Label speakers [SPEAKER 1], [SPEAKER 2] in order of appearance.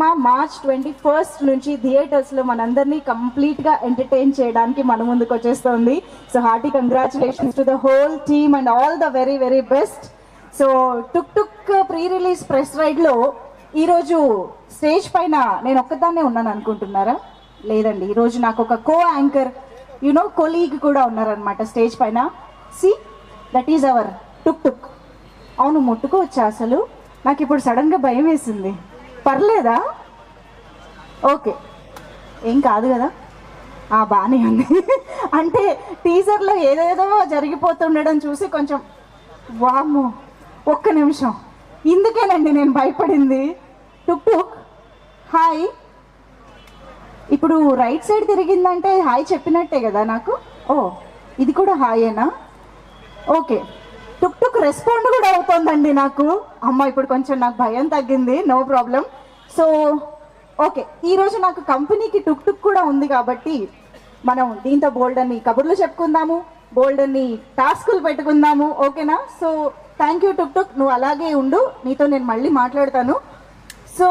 [SPEAKER 1] మా March twenty first నుంచి థియేటర్స్లో మనందరినీ కంప్లీట్గా ఎంటర్టైన్ చేయడానికి మన ముందుకు వచ్చేస్తుంది. So hearty congratulations to the whole team and all the very very best. So tuk tuk pre release press రైడ్లో ఈరోజు స్టేజ్ పైన నేను ఒక్కదాన్నే ఉన్నాను అనుకుంటున్నారా? లేదండి. ఈరోజు నాకు ఒక కో యాంకర్ యునో కొలీగ్ కూడా ఉన్నారనమాట స్టేజ్ పైన. So that is our tuk tuk. అవును ముట్టుకోవచ్చా అసలు? నాకు ఇప్పుడు సడన్గా భయం వేసింది. పర్లేదా? ఓకే. ఏం కాదు కదా. ఆ బాగానే ఉంది. అంటే టీజర్లో ఏదేదో జరిగిపోతుండడం చూసి కొంచెం వామ్మో ఒక్క నిమిషం. ఇందుకేనండి నేను భయపడింది. Tuk tuk. హాయ్. ఇప్పుడు రైట్ సైడ్ తిరిగిందంటే హాయ్ చెప్పినట్టే కదా నాకు? ఓ ఇది కూడా హాయేనా? ఓకే. టుక్ టుక్ రెస్పాండ్ కూడా అవుతోందండి నాకు. అమ్మ ఇప్పుడు కొంచెం నాకు భయం తగ్గింది. No problem. సో ఓకే ఈరోజు నాకు కంపెనీకి టుక్ టుక్ కూడా ఉంది కాబట్టి మనం దీంతో బోల్డ్ అని కబుర్లు చెప్పుకుందాము బోల్డ్ అని టాస్కులు పెట్టుకుందాము ఓకేనా? So thank you tuk tuk. నువ్వు అలాగే ఉండు నీతో నేను మళ్ళీ మాట్లాడతాను. సో